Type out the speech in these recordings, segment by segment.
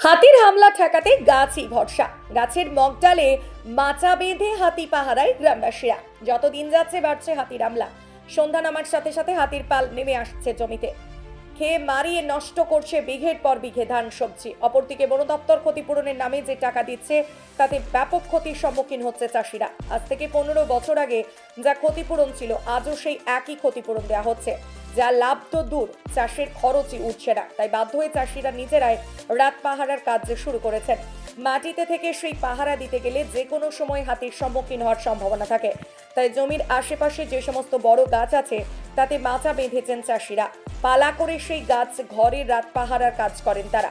হাতির হামলা ঠেকাতে গাছই ভরসা। গাছের মগডালে মাচা বেঁধে হাতি পাহারায় গ্রামবাসীরা। যত দিন যাচ্ছে, বাড়ছে হাতির হামলা। সন্ধ্যা নামার সাথে সাথে হাতির পাল নেমে আসছে জমিতে। খেয়ে মারিয়ে নষ্ট করছে বিঘের পর বিঘে ধান, সবজি। অপরদিকে বন দপ্তর ক্ষতিপূরণের নামে যে টাকা দিচ্ছে, তাতে ব্যাপক ক্ষতির সম্মুখীন হচ্ছে চাষিরা। আজ থেকে পনেরো বছর আগে যা ক্ষতিপূরণ ছিল, আজও সেই একই ক্ষতিপূরণ দেওয়া হচ্ছে। যা লাভ তো দূর, চাষের খরচই উঠছে না। তাই বাধ্য হয়ে চাষিরা নিজেরাই রাত পাহারার কাজ শুরু করেছেন। মাটিতে থেকে সেই পাহারা দিতে গেলে যে কোনো সময় হাতির সম্মুখীন হওয়ার সম্ভাবনা থাকে। তাই জমির আশেপাশে যে সমস্ত বড় গাছ আছে, তাতে মাচা বেঁধেছেন চাষিরা। পালা করে সেই গাছ ঘরে রাত পাহারার কাজ করেন তারা।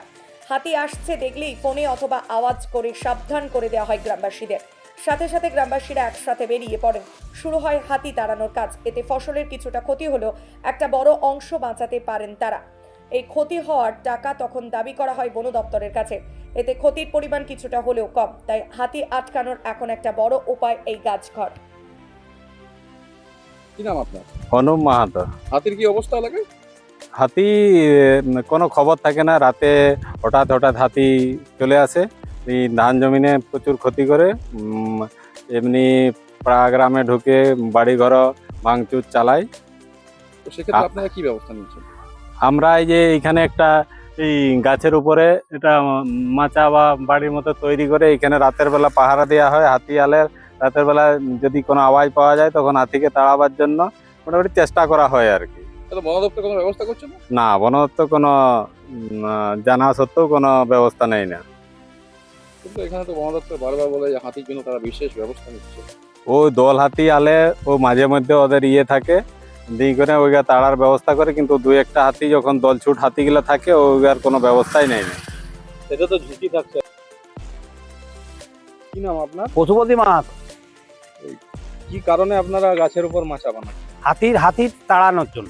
হাতি আসছে দেখলেই ফোনে অথবা আওয়াজ করে সাবধান করে দেওয়া হয় গ্রামবাসীদের। সাথে সাথে গ্রামবাসীরা একসাথে বেরিয়ে পড়েন শুরু হয় হাতি তাড়ানোর কাজ। এতে ফসলের কিছুটা ক্ষতি হলেও একটা বড় অংশ বাঁচাতে পারেন তারা। এই ক্ষতি হওয়ার টাকা তখন দাবি করা হয় বন দপ্তরের কাছে। এতে ক্ষতির পরিমাণ কিছুটা হলেও কম তাই হাতি আটকানোর এখন একটা বড় উপায় এই গাছঘর। কি নাম আপনার? মাহাতো। হাতির কি অবস্থা লাগে হাতি কোনো খবর থাকে না। রাতে হঠাৎ হঠাৎ হাতি চলে আসে। এই ধান জমিনে প্রচুর ক্ষতি করে এমনি পাড়া গ্রামে ঢুকে বাড়ি ঘর ভাঙচুর চালায় তো সেক্ষেত্রে আপনারা কি ব্যবস্থা নিচ্ছেন? আমরা এই যে এইখানে একটা এই গাছের উপরে এটা মাচা বা বাড়ির মতো তৈরি করে এখানে রাতের বেলা পাহারা দেওয়া হয় হাতি আলের রাতের বেলা যদি কোনো আওয়াজ পাওয়া যায় তখন হাতিকে তাড়াবার জন্য মোটামুটি চেষ্টা করা হয় আর কি। তাহলে বন দপ্তর কোনো ব্যবস্থা করছে না? না বনদপ্তর কোনো জানা সত্ত্বেও কোনো ব্যবস্থা নেই না। কিন্তু এখানে তো বন দপ্তর বারবার বলে যে হাতির জন্য তারা বিশেষ ব্যবস্থা নিচ্ছে। ও দল হাতি আলে ও মাঝে মধ্যে ওদের ইয়ে থাকে দিই করে ওইগা তাড়ার ব্যবস্থা করে কিন্তু দুই একটা হাতি যখন দল ছুট হাতিগুলো থাকে ওইগার কোনো ব্যবস্থাই নেই। সেটা তো ঝুঁকি থাকছে। কি নাম আপনার? পশুপতি মাহাত। কি কারণে আপনারা গাছের উপর মাচা বানান? হাতির হাতির তাড়ানোর জন্য।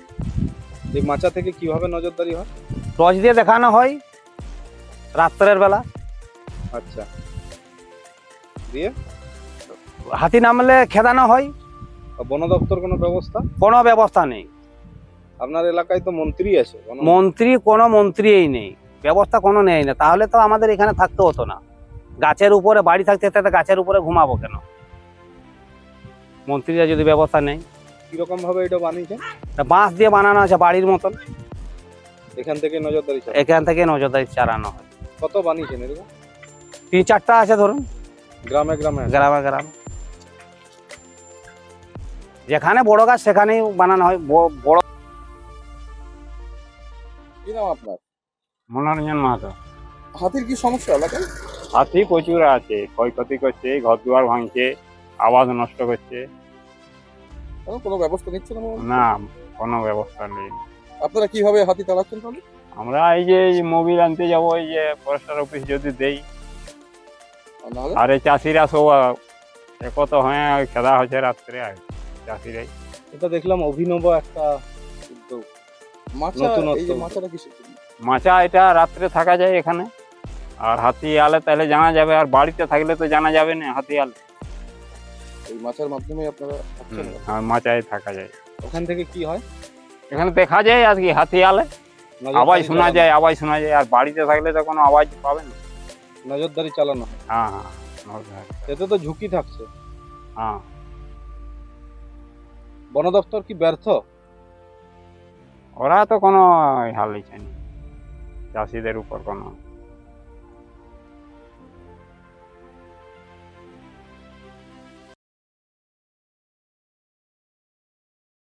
এই মাচা থেকে কীভাবে নজরদারি হয়? টর্চ দিয়ে দেখানো হয় রাত্রের বেলা। আচ্ছা। দিয়ে? হাতি নামলে খেদানো হয়। বন দপ্তর কোনো ব্যবস্থা? কোনো ব্যবস্থা নেই। আপনার এলাকায় তো মন্ত্রী আছে মন্ত্রী? কোনো মন্ত্রীই নেই। ব্যবস্থা কোনো নেই না। তাহলে তো আমাদের এখানে থাকতে হতো না। গাছের উপরে বাড়ি থাকতে থাকতে গাছের উপরে ঘুমাবো কেন? মন্ত্রীরা যদি ব্যবস্থা নেই কীরকম ভাবে এটা বানিয়েছে? বাঁশ দিয়ে বানানো আছে বাড়ির মতন। এখান থেকে নজরদারি এখান থেকে নজরদারি চালানো হয়। কত বানিয়েছেন এরকম? তিন চারটা আছে ধরুন। গ্রামে গ্রামে। গ্রামে গ্রামে। যেখানে বড় গাছ সেখানেই বানানো হয়। বড় কি নাম আপনার? মনোরঞ্জন মাহাতো। হাতির কি সমস্যা এলাকায় হাতি প্রচুর আছে। ক্ষয়ক্ষতি করছে ঘর দুয়ার ভাঙছে আওয়াজ নষ্ট করছে। কোনো ব্যবস্থা নিচ্ছে না না কোনো ব্যবস্থা নেই। আপনারা কীভাবে হাতি চালাচ্ছেন তাহলে? আমরা এই যে এই মোবিল আনতে যাব এই যে ফরেস্টার অফিস যদি দেই আর চাষিরা সব একত হয়ে খেদা হচ্ছে রাত্রে আর চাষিরাই। এটা দেখলাম অভিনব একটা উদ্যোগ মাছা এই যে মাছাটা কিসের জন্য? মাচা এটা রাত্রে থাকা যায় এখানে। আর হাতি আলে তাহলে জানা যাবে আর বাড়িতে থাকলে তো জানা যাবে না হাতি আলে এই মাছের মাধ্যমে আপনারা? আর মাচায় থাকা যায়। ওখান থেকে কি হয়? এখানে দেখা যায় আর কি হাতি আলে আওয়াজ শোনা যায় আওয়াজ শোনা যায় আর বাড়িতে থাকলে তো কোনো আওয়াজ পাবে না। নজরদারি চালানো হয়। হ্যাঁ হ্যাঁ নজরদারি। এতে তো ঝুঁকি থাকছে। হ্যাঁ। বন দপ্তর কি ব্যর্থ? ওরা তো কোনো হাল নিচ্ছে না। চাষিদের উপর কোনো